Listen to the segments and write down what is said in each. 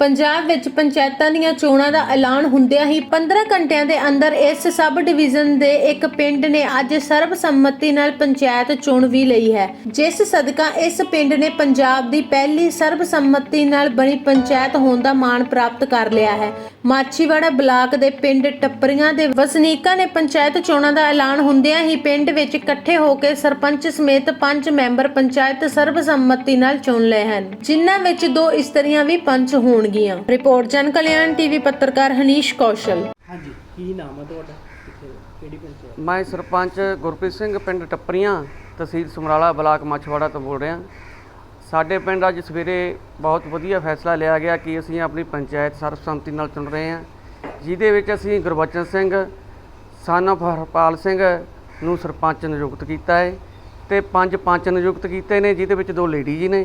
ਪੰਜਾਬ ਵਿੱਚ ਪੰਚਾਇਤਾਂ ਦੀਆਂ ਚੋਣਾਂ ਦਾ ਐਲਾਨ ਹੁੰਦਿਆਂ ਹੀ 15 ਘੰਟਿਆਂ ਦੇ ਅੰਦਰ ਇਸ ਸਬ ਡਿਵੀਜ਼ਨ ਦੇ ਇੱਕ ਪਿੰਡ ਨੇ ਅੱਜ ਸਰਬਸੰਮਤੀ ਨਾਲ ਪੰਚਾਇਤ ਚੁਣ ਵੀ ਲਈ ਹੈ। ਜਿਸ ਸਦਕਾ ਇਸ ਪਿੰਡ ਨੇ ਪੰਜਾਬ ਦੀ ਪਹਿਲੀ ਸਰਬਸੰਮਤੀ ਨਾਲ ਬਣੀ ਪੰਚਾਇਤ ਹੋਣ ਦਾ ਮਾਣ ਪ੍ਰਾਪਤ ਕਰ ਲਿਆ ਹੈ। ਮਾਛੀਵਾੜਾ ਬਲਾਕ ਦੇ ਪਿੰਡ ਟੱਪਰੀਆਂ ਦੇ ਵਸਨੀਕਾਂ ਨੇ ਪੰਚਾਇਤ ਚੋਣਾਂ ਦਾ ਐਲਾਨ ਹੁੰਦਿਆਂ ਹੀ ਪਿੰਡ ਵਿੱਚ ਇਕੱਠੇ ਹੋ ਕੇ ਸਰਪੰਚ ਸਮੇਤ ਪੰਜ ਮੈਂਬਰ ਪੰਚਾਇਤ ਸਰਬਸੰਮਤੀ ਨਾਲ ਚੁਣ ਲਏ ਹਨ। ਜਿਨ੍ਹਾਂ ਵਿੱਚ ਦੋ ਇਸਤਰੀਆਂ ਵੀ ਪੰਚ ਹੋਣ ਹੋਣਗੀਆਂ ਰਿਪੋਰਟ ਜਨ ਕਲਿਆਣ ਟੀਵੀ ਪੱਤਰਕਾਰ ਹਨੀਸ਼ ਕੌਸ਼ਲ। ਹਾਂਜੀ ਕੀ ਨਾਮ ਹੈ ਤੁਹਾਡਾ? ਕਿੱਥੇ ਕਿਹੜੀ ਪੰਚਾਇਤ ਮੈਂ ਸਰਪੰਚ ਗੁਰਪ੍ਰੀਤ ਸਿੰਘ ਪਿੰਡ ਟੱਪਰੀਆਂ ਤਹਿਸੀਲ ਸਮਰਾਲਾ ਬਲਾਕ ਮਛਵਾੜਾ ਤੋਂ ਬੋਲ ਰਿਹਾ। ਸਾਡੇ ਪਿੰਡ ਅੱਜ ਸਵੇਰੇ ਬਹੁਤ ਵਧੀਆ ਫੈਸਲਾ ਲਿਆ ਗਿਆ ਕਿ ਅਸੀਂ ਆਪਣੀ ਪੰਚਾਇਤ ਸਰਬਸੰਮਤੀ ਨਾਲ ਚੁਣ ਰਹੇ ਹਾਂ। ਜਿਹਦੇ ਵਿੱਚ ਅਸੀਂ ਗੁਰਬਚਨ ਸਿੰਘ son of ਹਰਪਾਲ ਸਿੰਘ ਨੂੰ ਸਰਪੰਚ ਨਿਯੁਕਤ ਕੀਤਾ ਹੈ ਤੇ ਪੰਜ ਪੰਚ ਨਿਯੁਕਤ ਕੀਤੇ ਨੇ ਜਿਹਦੇ ਵਿੱਚ ਦੋ ਲੇਡੀ ਜੀ ਨੇ।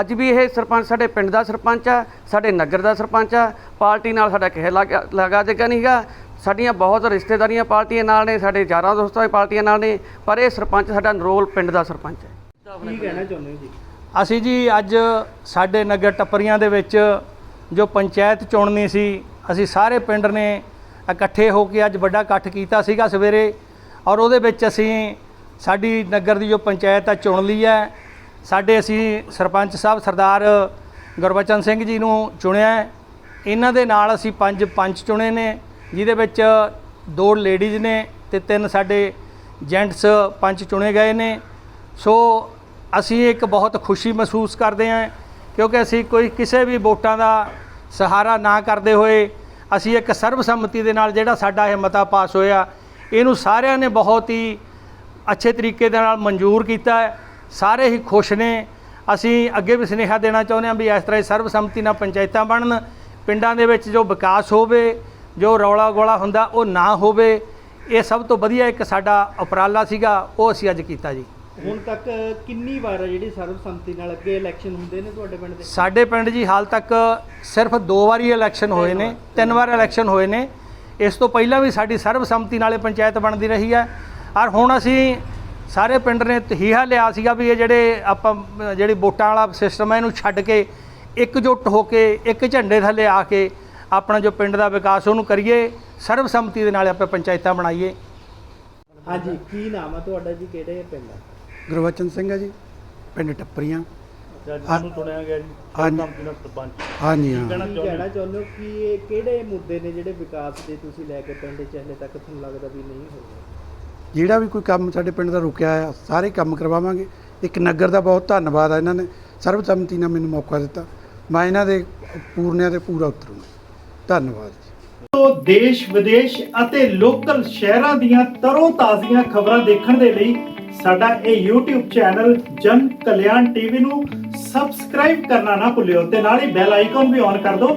ਅੱਜ ਵੀ ਇਹ ਸਰਪੰਚ ਸਾਡੇ ਪਿੰਡ ਦਾ ਸਰਪੰਚ ਆ ਸਾਡੇ ਨਗਰ ਦਾ ਸਰਪੰਚ ਆ ਪਾਰਟੀ ਨਾਲ ਸਾਡਾ ਕਿਸੇ ਲਗਾ ਜਗਾ ਨਹੀਂਗਾ ਸਾਡੀਆਂ ਬਹੁਤ ਰਿਸ਼ਤੇਦਾਰੀਆਂ ਪਾਰਟੀਆਂ ਨਾਲ ਨੇ ਸਾਡੇ ਯਾਰਾਂ ਦੋਸਤਾਂ ਦੀ ਪਾਰਟੀਆਂ ਨਾਲ ਨੇ ਪਰ ਇਹ ਸਰਪੰਚ ਸਾਡਾ ਨਰੋਲ ਪਿੰਡ ਦਾ ਸਰਪੰਚ ਹੈ। ਕੀ ਕਹਿਣਾ ਚਾਹੁੰਦੇ ਹੋ ਜੀ? ਅਸੀਂ ਜੀ ਅੱਜ ਸਾਡੇ ਨਗਰ ਟੱਪਰੀਆਂ ਦੇ ਵਿੱਚ ਜੋ ਪੰਚਾਇਤ ਚੁਣਨੀ ਸੀ ਅਸੀਂ ਸਾਰੇ ਪਿੰਡ ਨੇ ਇਕੱਠੇ ਹੋ ਕੇ ਅੱਜ ਵੱਡਾ ਇਕੱਠ ਕੀਤਾ ਸੀਗਾ ਸਵੇਰੇ। ਔਰ ਉਹਦੇ ਵਿੱਚ ਅਸੀਂ ਸਾਡੀ ਨਗਰ ਦੀ ਜੋ ਪੰਚਾਇਤ ਆ ਚੁਣ ਲਈ ਹੈ ਸਾਡੇ ਅਸੀਂ ਸਰਪੰਚ ਸਾਹਿਬ ਸਰਦਾਰ ਗੁਰਬਚਨ ਸਿੰਘ ਜੀ ਨੂੰ ਚੁਣਿਆ ਹੈ। ਇਹਨਾਂ ਦੇ ਨਾਲ ਅਸੀਂ ਪੰਜ ਪੰਚ ਚੁਣੇ ਨੇ, ਜਿਹਦੇ ਵਿੱਚ ਦੋ ਲੇਡੀਜ਼ ਨੇ ਤੇ ਤਿੰਨ ਸਾਡੇ ਜੈਂਟਸ ਪੰਚ ਚੁਣੇ ਗਏ ਨੇ ਸੋ ਅਸੀਂ ਇੱਕ ਬਹੁਤ ਖੁਸ਼ੀ ਮਹਿਸੂਸ ਕਰਦੇ ਹਾਂ, ਕਿਉਂਕਿ ਅਸੀਂ ਕੋਈ ਕਿਸੇ ਵੀ ਵੋਟਾਂ ਦਾ ਸਹਾਰਾ ਨਾ ਕਰਦੇ ਹੋਏ ਅਸੀਂ ਇੱਕ ਸਰਬਸੰਮਤੀ ਦੇ ਨਾਲ ਜਿਹੜਾ ਸਾਡਾ ਇਹ ਮਤਾ ਪਾਸ ਹੋਇਆ, ਇਹਨੂੰ ਸਾਰਿਆਂ ਨੇ ਬਹੁਤ ਹੀ ਅੱਛੇ ਤਰੀਕੇ ਦੇ ਨਾਲ ਮਨਜ਼ੂਰ ਕੀਤਾ ਹੈ ਸਾਰੇ ਹੀ ਖੁਸ਼ ਨੇ। ਅਸੀਂ ਅੱਗੇ ਵੀ ਸੁਨੇਹਾ ਦੇਣਾ ਚਾਹੁੰਦੇ ਹਾਂ ਵੀ ਇਸ ਤਰ੍ਹਾਂ ਹੀ ਸਰਬਸੰਮਤੀ ਨਾਲ ਪੰਚਾਇਤਾਂ ਬਣਨ ਪਿੰਡਾਂ ਦੇ ਵਿੱਚ ਜੋ ਵਿਕਾਸ ਹੋਵੇ ਜੋ ਰੌਲਾ ਗੋਲਾ ਹੁੰਦਾ ਉਹ ਨਾ ਹੋਵੇ। ਇਹ ਸਭ ਤੋਂ ਵਧੀਆ ਇੱਕ ਸਾਡਾ ਉਪਰਾਲਾ ਸੀਗਾ ਉਹ ਅਸੀਂ ਅੱਜ ਕੀਤਾ ਜੀ। ਹੁਣ ਤੱਕ ਕਿੰਨੀ ਵਾਰ ਹੈ ਜਿਹੜੀ ਸਰਬਸੰਮਤੀ ਨਾਲ ਅੱਗੇ ਇਲੈਕਸ਼ਨ ਹੁੰਦੇ ਨੇ ਤੁਹਾਡੇ ਪਿੰਡ ਦੇ? ਸਾਡੇ ਪਿੰਡ ਜੀ ਹਾਲ ਤੱਕ ਸਿਰਫ ਦੋ ਵਾਰੀ ਇਲੈਕਸ਼ਨ ਹੋਏ ਨੇ ਤਿੰਨ ਵਾਰ ਇਲੈਕਸ਼ਨ ਹੋਏ ਨੇ। ਇਸ ਤੋਂ ਪਹਿਲਾਂ ਵੀ ਸਾਡੀ ਸਰਬਸੰਮਤੀ ਨਾਲੇ ਪੰਚਾਇਤ ਬਣਦੀ ਰਹੀ ਹੈ। ਔਰ ਹੁਣ ਅਸੀਂ ਸਾਰੇ ਪਿੰਡ ਨੇ ਤਹੀਹਾ ਲਿਆ ਸੀਗਾ ਵੀ ਇਹ ਜਿਹੜੇ ਆਪਾਂ ਜਿਹੜੀ ਵੋਟਾਂ ਵਾਲਾ ਸਿਸਟਮ ਹੈ ਇਹਨੂੰ ਛੱਡ ਕੇ ਇਕਜੁੱਟ ਹੋ ਕੇ ਇੱਕ ਝੰਡੇ ਥੱਲੇ ਆ ਕੇ ਆਪਣਾ ਜੋ ਪਿੰਡ ਦਾ ਵਿਕਾਸ ਉਹਨੂੰ ਕਰੀਏ ਸਰਬਸੰਮਤੀ ਦੇ ਨਾਲ ਆਪਾਂ ਪੰਚਾਇਤਾਂ ਬਣਾਈਏ। ਹਾਂਜੀ ਕੀ ਨਾਮ ਹੈ ਤੁਹਾਡਾ ਜੀ? ਕਿਹੜੇ ਪਿੰਡ ਹੈ ਗੁਰਵਚਨ ਸਿੰਘ ਹੈ ਜੀ ਪਿੰਡ ਟੱਪਰੀਆਂ। ਨੂੰ ਚੁਣਿਆ ਗਿਆ ਜੀ ਹਾਂਜੀ। ਸਰਪੰਚ। ਹਾਂਜੀ ਹਾਂ। ਕਹਿਣਾ ਚਾਹੁੰਦੇ ਹੋ ਕਿ ਇਹ ਕਿਹੜੇ ਮੁੱਦੇ ਨੇ ਜਿਹੜੇ ਵਿਕਾਸ ਦੇ ਤੁਸੀਂ ਲੈ ਕੇ ਪਿੰਡ 'ਚ ਹਲੇ ਤੱਕ ਤੁਹਾਨੂੰ ਲੱਗਦਾ ਵੀ ਨਹੀਂ ਹੋਏ? ਜਿਹੜਾ ਵੀ ਕੋਈ ਕੰਮ ਸਾਡੇ ਪਿੰਡ ਦਾ ਰੁਕਿਆ ਆ ਸਾਰੇ ਕੰਮ ਕਰਵਾਵਾਂਗੇ। ਇੱਕ ਨਗਰ ਦਾ ਬਹੁਤ ਧੰਨਵਾਦ ਆ ਇਹਨਾਂ ਨੇ। ਸਰਬਸੰਮਤੀ ਨਾਲ ਮੈਨੂੰ ਮੌਕਾ ਦਿੱਤਾ। ਮੈਂ ਇਹਨਾਂ ਦੇ ਪੂਰਨਿਆਂ ਤੇ ਪੂਰਾ ਉਤਰੂੰਗਾ। ਧੰਨਵਾਦ ਜੀ ਦੇਸ਼, ਵਿਦੇਸ਼ ਅਤੇ ਲੋਕਲ ਸ਼ਹਿਰਾਂ ਦੀਆਂ ਤਰੋ ਤਾਜ਼ੀਆਂ ਖਬਰਾਂ ਦੇਖਣ ਦੇ ਲਈ ਸਾਡਾ ਇਹ YouTube ਚੈਨਲ ਜਨ ਕਲਿਆਣ ਟੀਵੀ ਨੂੰ ਸਬਸਕ੍ਰਾਈਬ ਕਰਨਾ ਨਾ ਭੁੱਲਿਓ ਤੇ ਨਾਲ ਹੀ ਬੈਲ ਆਈਕਨ ਵੀ ਔਨ ਕਰ ਦਿਓ